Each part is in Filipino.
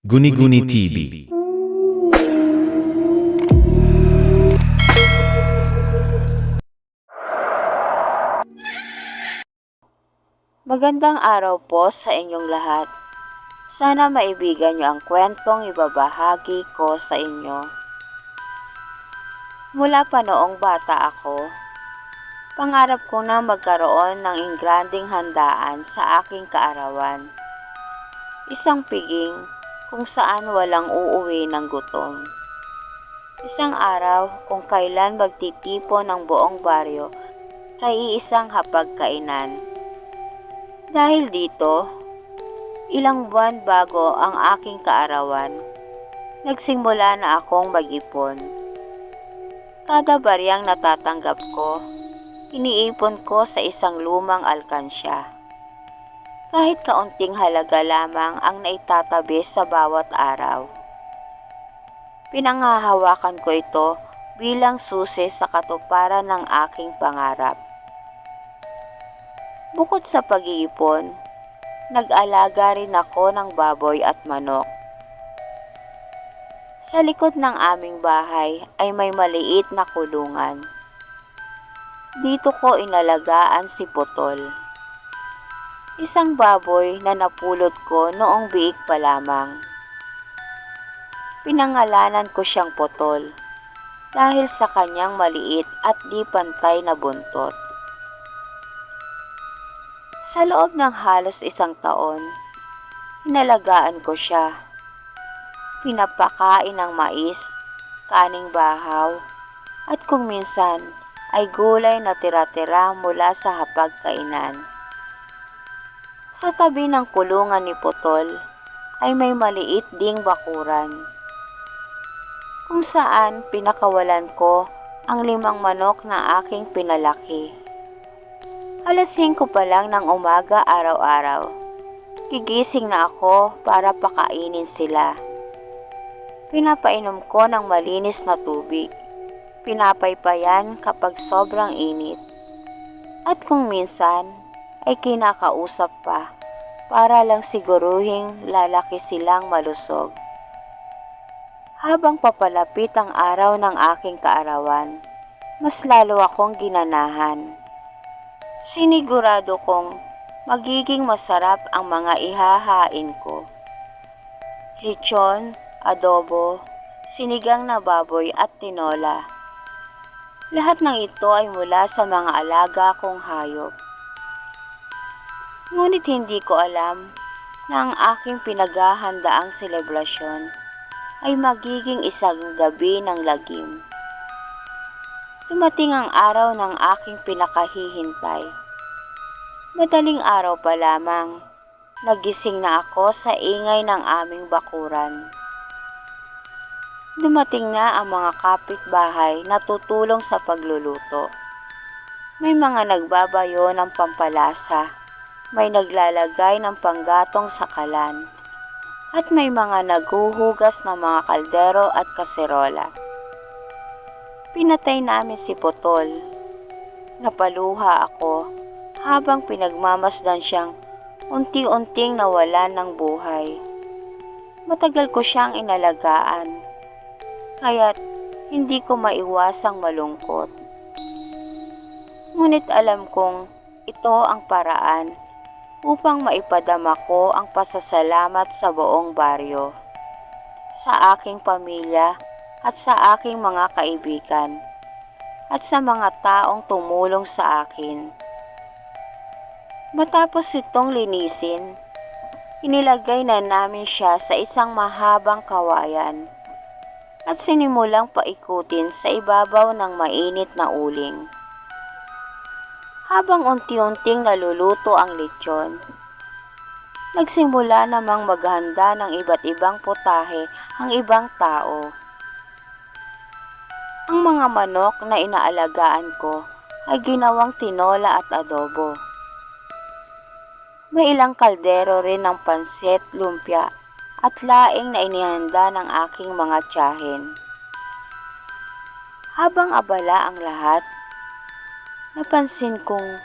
Guni-Guni TV. Magandang araw po sa inyong lahat. Sana maibigan niyo ang kwentong ibabahagi ko sa inyo. Mula pa noong bata ako, pangarap ko na magkaroon ng ingranding handaan sa aking kaarawan. Isang piging kung saan walang uuwi ng gutom. Isang araw kung kailan magtitipon ng buong baryo sa iisang hapagkainan. Dahil dito, ilang buwan bago ang aking kaarawan, nagsimula na akong mag-ipon. Kada baryang natatanggap ko, iniipon ko sa isang lumang alkansya. Kahit kaunting halaga lamang ang naitatabi sa bawat araw. Pinangahawakan ko ito bilang susi sa katuparan ng aking pangarap. Bukod sa pag-iipon, nag-alaga rin ako ng baboy at manok. Sa likod ng aming bahay ay may maliit na kulungan. Dito ko inalagaan si Putol. Isang baboy na napulot ko noong biik pa lamang. Pinangalanan ko siyang Putol dahil sa kanyang maliit at di pantay na buntot. Sa loob ng halos isang taon, inalagaan ko siya. Pinapakain ng mais, kaning bahaw, at kung minsan ay gulay na tira-tira mula sa hapagkainan. Sa tabi ng kulungan ni Putol ay may maliit ding bakuran kung saan pinakawalan ko ang limang manok na aking pinalaki. Alas 5 pa lang ng umaga araw-araw. Gigising na ako para pakainin sila. Pinapainom ko ng malinis na tubig. Pinapaypayan kapag sobrang init. At kung minsan ay kinakausap pa para lang siguruhing lalaki silang malusog. Habang papalapit ang araw ng aking kaarawan, mas lalo akong ginanahan. Sinigurado kong magiging masarap ang mga ihahain ko. Lechon, adobo, sinigang na baboy at tinola. Lahat ng ito ay mula sa mga alaga kong hayop. Ngunit hindi ko alam na ang aking pinaghahandaang selebrasyon ay magiging isang gabi ng lagim. Dumating ang araw ng aking pinakahihintay. Madaling araw pa lamang, nagising na ako sa ingay ng aming bakuran. Dumating na ang mga kapitbahay na tutulong sa pagluluto. May mga nagbabayo ng pampalasa, may naglalagay ng panggatong sa kalan, at may mga naguhugas ng mga kaldero at kaserola. Pinatay namin si Potol. Napaluha ako habang pinagmamasdan siyang unti-unting nawalan ng buhay. Matagal ko siyang inalagaan, kaya't hindi ko maiwasang malungkot. Ngunit alam kong ito ang paraan upang maipadama ko ang pasasalamat sa buong baryo, sa aking pamilya at sa aking mga kaibigan, at sa mga taong tumulong sa akin. Matapos itong linisin, inilagay na namin siya sa isang mahabang kawayan at sinimulang paikutin sa ibabaw ng mainit na uling. Habang unti-unting naluluto ang lechon, nagsimula namang maghanda ng iba't ibang putahe ang ibang tao. Ang mga manok na inaalagaan ko ay ginawang tinola at adobo. May ilang kaldero rin ng pansit, lumpia at laing na inihanda ng aking mga tiyahin. Habang abala ang lahat, napansin kong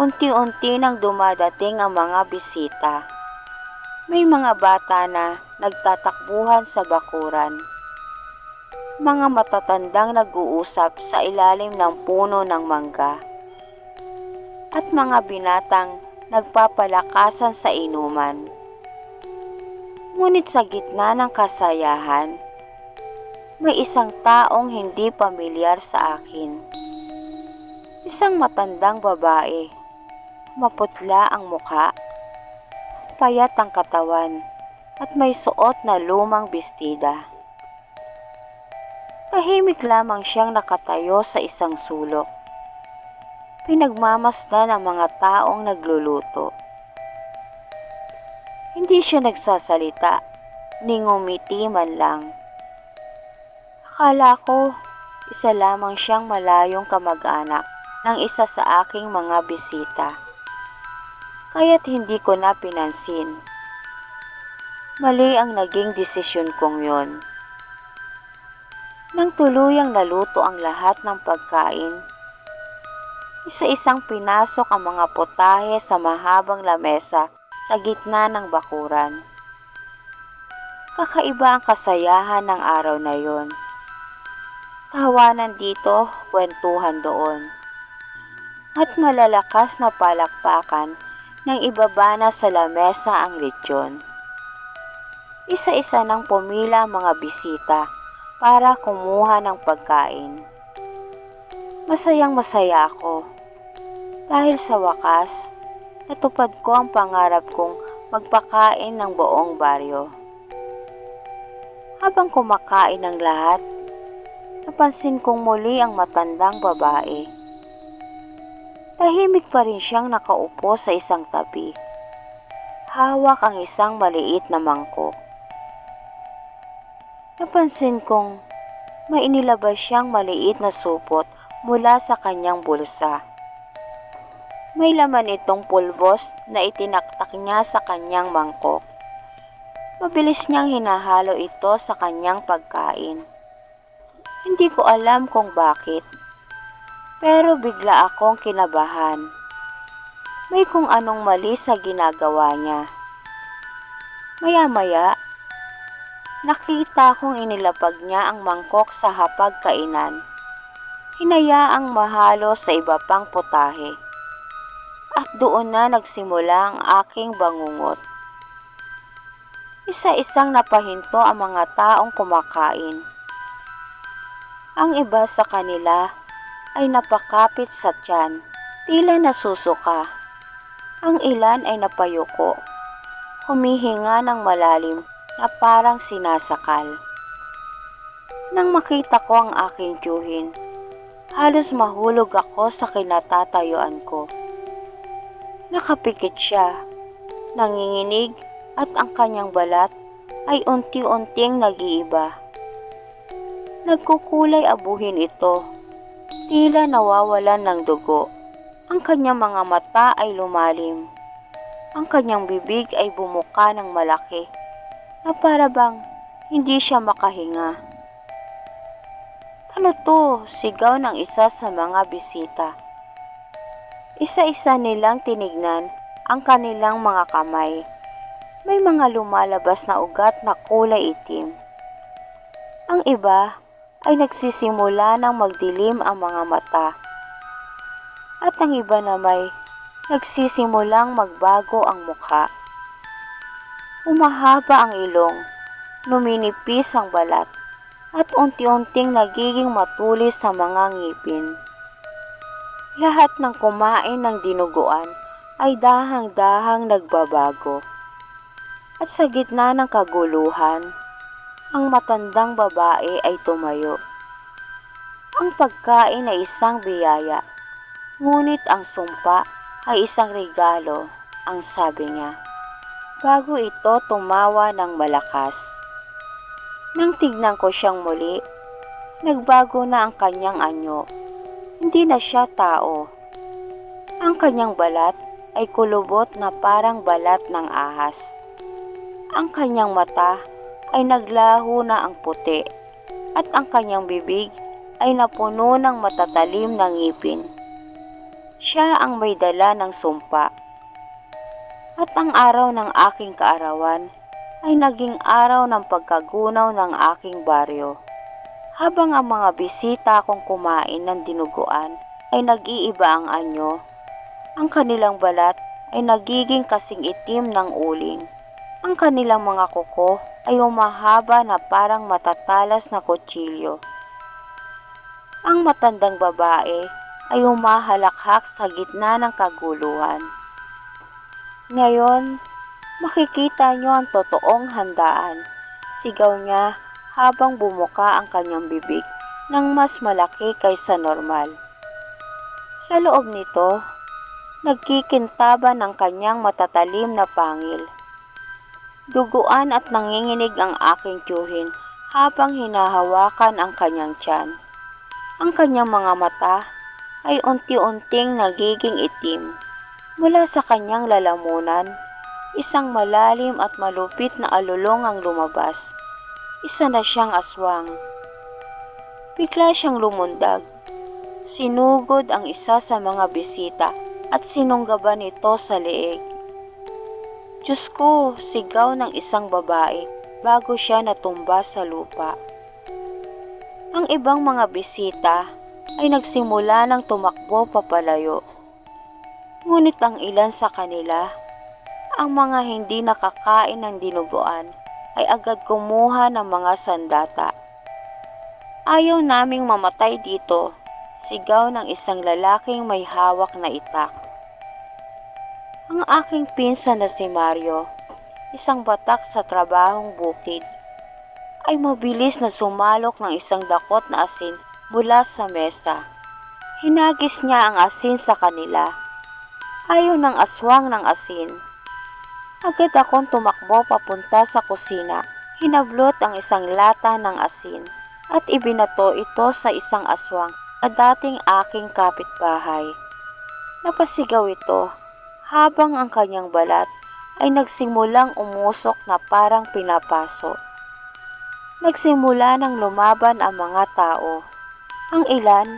unti-unti nang dumadating ang mga bisita. May mga bata na nagtatakbuhan sa bakuran. Mga matatandang nag-uusap sa ilalim ng puno ng mangga. At mga binatang nagpapalakasan sa inuman. Ngunit sa gitna ng kasayahan, may isang taong hindi pamilyar sa akin. Isang matandang babae, maputla ang mukha, payat ang katawan, at may suot na lumang bestida. Tahimik lamang siyang nakatayo sa isang sulok. Pinagmamasdan ang mga taong nagluluto. Hindi siya nagsasalita, ni ngumiti man lang. Akala ko, isa lamang siyang malayong kamag-anak ng isa sa aking mga bisita. Kaya't hindi ko na pinansin. Mali ang naging desisyon kong yon. Nang tuluyang naluto ang lahat ng pagkain, isa-isang pinasok ang mga potahe sa mahabang lamesa sa gitna ng bakuran. Kakaiba ang kasayahan ng araw na yon. Tawanan dito, kwentuhan doon. At malalakas na palakpakan nang ibaba na sa lamesa ang lechon. Isa-isa nang pumila ang mga bisita para kumuha ng pagkain. Masayang masaya ako dahil sa wakas natupad ko ang pangarap kong magpakain ng buong baryo. Habang kumakain ng lahat, napansin kong muli ang matandang babae. Tahimik pa rin siyang nakaupo sa isang tabi. Hawak ang isang maliit na mangkok. Napansin kong may inilabas siyang maliit na supot mula sa kanyang bulsa. May laman itong pulbos na itinaktak niya sa kanyang mangkok. Mabilis niyang hinahalo ito sa kanyang pagkain. Hindi ko alam kung bakit, pero bigla akong kinabahan. May kung anong mali sa ginagawa niya. Maya-maya, Nakita kong inilapag niya ang mangkok sa hapag kainan. Hinayaang mahalo sa iba pang putahe. At doon na nagsimula ang aking bangungot. Isa-isang napahinto ang mga taong kumakain. Ang iba sa kanila ay napakapit sa tiyan, tila nasusuka. Ang ilan ay napayuko, humihinga ng malalim na parang sinasakal. Nang makita ko ang aking tiyuhin, halos mahulog ako sa kinatatayuan ko. Nakapikit siya, nanginginig at ang kanyang balat ay unti-unting nag-iiba. Nagkukulay abuhin ito, tila nawawalan ng dugo. Ang kanyang mga mata ay lumalim. Ang kanyang bibig ay bumuka ng malaki na para bang hindi siya makahinga. Ano to? Sigaw ng isa sa mga bisita. Isa-isa nilang tinignan ang kanilang mga kamay. May mga lumalabas na ugat na kulay itim. Ang iba ay nagsisimula ng magdilim ang mga mata. At ang iba na may nagsisimulang magbago ang mukha. Umahaba ang ilong, numinipis ang balat, at unti-unting nagiging matulis sa mga ngipin. Lahat ng kumain ng dinuguan ay dahang-dahang nagbabago. At sa gitna ng kaguluhan, ang matandang babae ay tumayo. Ang pagkain ay isang biyaya, ngunit ang sumpa ay isang regalo, ang sabi niya bago ito tumawa ng malakas. Nang tignan ko siyang muli, nagbago na ang kanyang anyo. Hindi na siya tao. Ang kanyang balat ay kulubot na parang balat ng ahas. Ang kanyang mata ay naglaho na ang puti at ang kanyang bibig ay napuno ng matatalim na ngipin. Siya ang may dala ng sumpa At ang araw ng aking kaarawan ay naging araw ng pagkagunaw ng aking baryo. Habang ang mga bisita kong kumain ng dinuguan ay nag-iiba ang anyo, ang kanilang balat ay nagiging kasing itim ng uling. Ang kanilang mga kuko ay umahaba na parang matatalas na kutsilyo. Ang matandang babae ay umahalakhak sa gitna ng kaguluhan. Ngayon, makikita niyo ang totoong handaan. Sigaw niya habang bumuka ang kanyang bibig ng mas malaki kaysa normal. Sa loob nito, nagkikintaban ang kanyang matatalim na pangil. Duguan at nanginginig ang aking tiyuhin habang hinahawakan ang kanyang tiyan. Ang kanyang mga mata ay unti-unting nagiging itim. Mula sa kanyang lalamunan, isang malalim at malupit na alulong ang lumabas. Isa na siyang aswang. Bigla siyang lumundag. Sinugod ang isa sa mga bisita at sinunggaban ito sa leeg. Diyos ko, sigaw ng isang babae bago siya natumba sa lupa. Ang ibang mga bisita ay nagsimula ng tumakbo papalayo. Ngunit ang ilan sa kanila, ang mga hindi nakakain ng dinuguan, ay agad kumuha ng mga sandata. Ayaw naming mamatay dito, sigaw ng isang lalaking may hawak na itak. Ang aking pinsan na si Mario, isang batak sa trabahong bukid, ay mabilis na sumalok ng isang dakot na asin mula sa mesa. Hinagis niya ang asin sa kanila. Ayaw ng aswang ng asin. Agad akong tumakbo papunta sa kusina. Hinablot ang isang lata ng asin at ibinato ito sa isang aswang na dating aking kapitbahay. Napasigaw ito habang ang kanyang balat ay nagsimulang umusok na parang pinapaso. Nagsimula ng lumaban ang mga tao. Ang ilan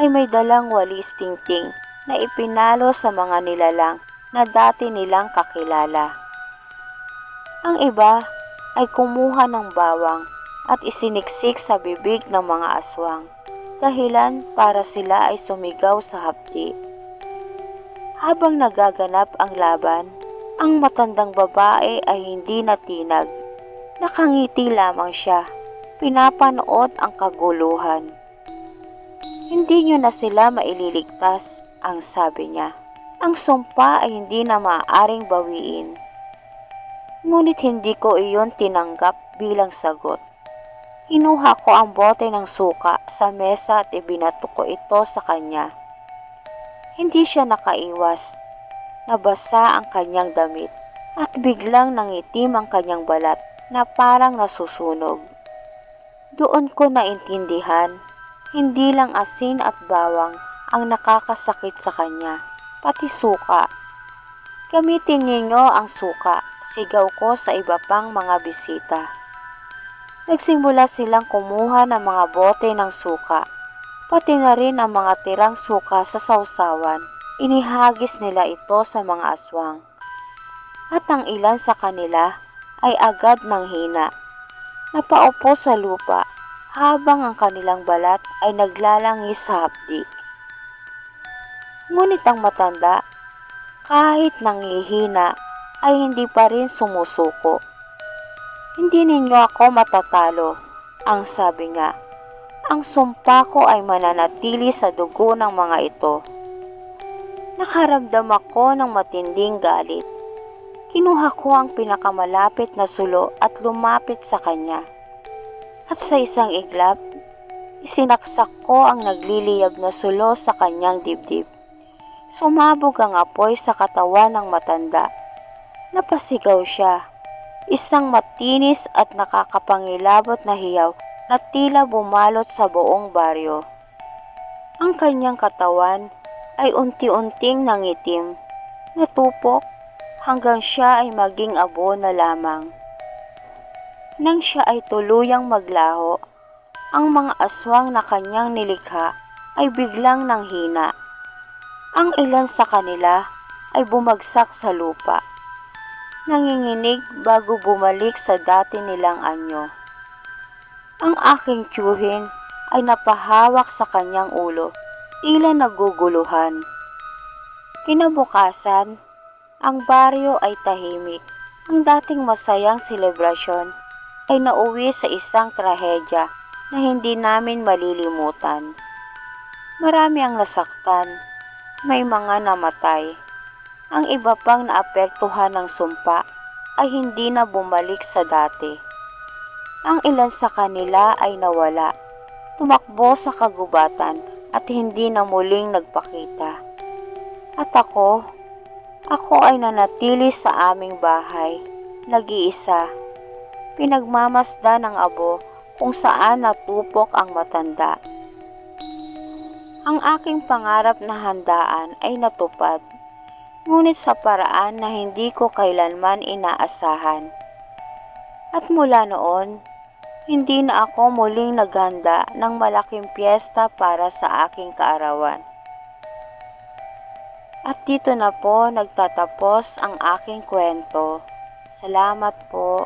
ay may dalang walis tingting na ipinalo sa mga nilalang na dati nilang kakilala. Ang iba ay kumuha ng bawang at isiniksik sa bibig ng mga aswang, dahilan para sila ay sumigaw sa hapdi. Habang nagaganap ang laban, ang matandang babae ay hindi natinag Nakangiti lamang siya. Pinapanood ang kaguluhan. Hindi niyo na sila maililigtas, ang sabi niya. Ang sumpa ay hindi na maaaring bawiin. Ngunit hindi ko iyon tinanggap bilang sagot. Kinuha ko ang bote ng suka sa mesa at ibinato ko ito sa kanya. Hindi siya nakaiwas. Nabasa ang kanyang damit at biglang nangitim ang kanyang balat na parang nasusunog. Doon ko naintindihan, hindi lang asin at bawang ang nakakasakit sa kanya, pati suka. Gamitin ninyo ang suka, sigaw ko sa iba pang mga bisita. Nagsimula silang kumuha ng mga bote ng suka, pati na rin ang mga tirang suka sa sausawan. Inihagis nila ito sa mga aswang. At ang ilan sa kanila ay agad nanghina. Napaupo sa lupa habang ang kanilang balat ay naglalangis sa hapdi. Ngunit ang matanda, kahit nanghihina, ay hindi pa rin sumusuko. Hindi ninyo ako matatalo, ang sabi niya. Ang sumpa ko ay mananatili sa dugo ng mga ito. Nakaramdam ako ng matinding galit. Kinuha ko ang pinakamalapit na sulo at lumapit sa kanya. At sa isang iglap, isinaksak ko ang nagliliyab na sulo sa kanyang dibdib. Sumabog ang apoy sa katawan ng matanda. Napasigaw siya. Isang matinis at nakakapangilabot na hiyaw na tila bumalot sa buong baryo. Ang kanyang katawan ay unti-unting nangitim, natupok hanggang siya ay maging abo na lamang. Nang siya ay tuluyang maglaho, ang mga aswang na kanyang nilikha ay biglang nanghina. Ang ilan sa kanila ay bumagsak sa lupa nanginginig bago bumalik sa dati nilang anyo. Ang aking tiyuhin ay napahawak sa kanyang ulo, tila naguguluhan. Kinabukasan, ang baryo ay tahimik. Ang dating masayang selebrasyon ay nauwi sa isang trahedya na hindi namin malilimutan. Marami ang nasaktan, may mga namatay. Ang iba pang naapektuhan ng sumpa ay hindi na bumalik sa dati. Ang ilan sa kanila ay nawala, tumakbo sa kagubatan at hindi na muling nagpakita. At ako, ako ay nanatili sa aming bahay, nag-iisa, pinagmamasda ng abo kung saan natupok ang matanda. Ang aking pangarap na handaan ay natupad, ngunit sa paraan na hindi ko kailanman inaasahan. At mula noon, hindi na ako muling naghanda ng malaking piyesta para sa aking kaarawan. At dito na po nagtatapos ang aking kwento. Salamat po.